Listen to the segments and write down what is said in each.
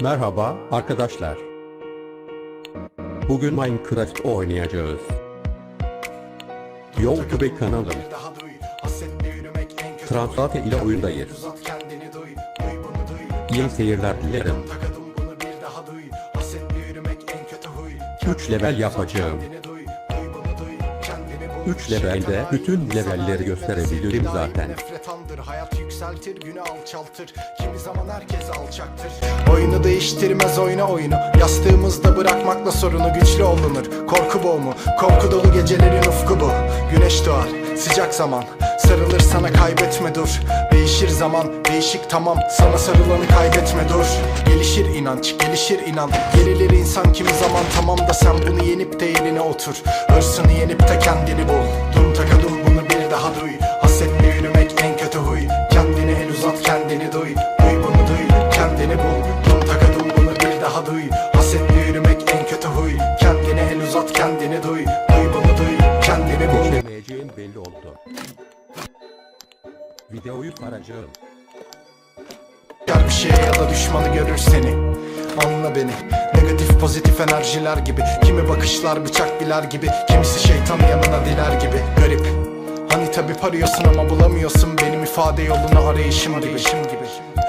Merhaba arkadaşlar. Bugün Minecraft oynayacağız. YouTube kanalım Translate ile oyundayız. İyi seyirler dilerim. 3 level yapacağım. 3 levelde bütün levelleri gösterebilirim zaten. Hayat yükseltir, günü alçaltır. Kimi zaman herkes alçaktır. Oyunu değiştirmez oyna oyunu. Yastığımızda bırakmakla sorunu güçlü olunur. Korku boğumu, korku dolu gecelerin ufku bu. Güneş doğar, sıcak zaman. Sarılır sana kaybetme dur. Değişir zaman, değişik tamam. Sana sarılanı kaybetme dur. İnanç, gelişir inan. Gerilir insan kimi zaman tamam da sen bunu yenip de yerine otur. Hırsını yenip de kendini bul. Dum takadum bunu bir daha duy. Hasetle yürümek en kötü huy. Kendini el uzat kendini duy. Duy bunu duy, kendini bul. Dum takadum bunu bir daha duy. Hasetle yürümek en kötü huy. Kendini el uzat kendini duy. Duy bunu duy, kendini bul. Geçemeyeceğin belli oldu. Videoyu paracağım. Bir şeye ya da düşmanı görür seni Anla beni. Negatif pozitif enerjiler gibi. Kimi bakışlar bıçak biler gibi. Kimisi şeytan yanına diler gibi. Garip. Hani tabi arıyorsun ama bulamıyorsun. Benim ifade yolunu arayışım gibi. Gibi.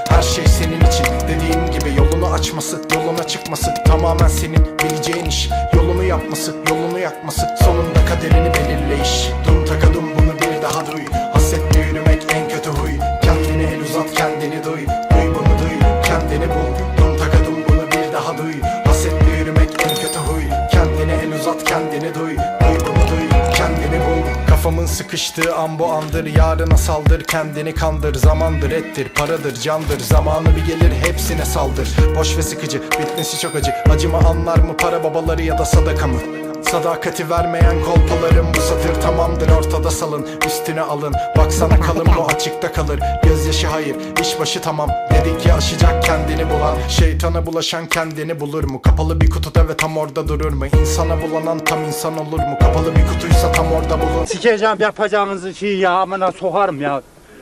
Her şey senin için. Dediğim gibi yolunu açması Yoluna çıkması. Tamamen senin bileceğin iş. Yolunu yapması Yolunu yakması. Sonunda kaderini belirleyiş Dum takadum bunu bir daha duy. Hasetle yürümek en kötü huy. Kendini el uzat kendini duy. Duy bunu duy. Kendini bul duy. Hasetle yürümek en kötü huy. Kendini el uzat kendini duy. Duy bunu duy kendini bul. Kafamın sıkıştığı an bu andır. Yarına saldır kendini kandır. Zamandır ettir paradır candır. Zamanı bir gelir hepsine saldır. Boş ve sıkıcı bitmesi çok acı. Acıma anlar mı para babaları ya da sadaka mı? Sadakati vermeyen kolpalarım bu satır tamamdır ortada salın üstüne alın. Baksana kalın bu açıkta kalır. Gözyaşı hayır iş başı tamam. Dedik ya aşacak kendini bulan. Şeytana bulaşan kendini bulur mu? Kapalı bir kutuda ve tam orada durur mu? İnsana bulanan tam insan olur mu? Kapalı bir kutuysa tam orada bulun. Sikeceğim yapacağınız şeyi ya amına sokarım ya.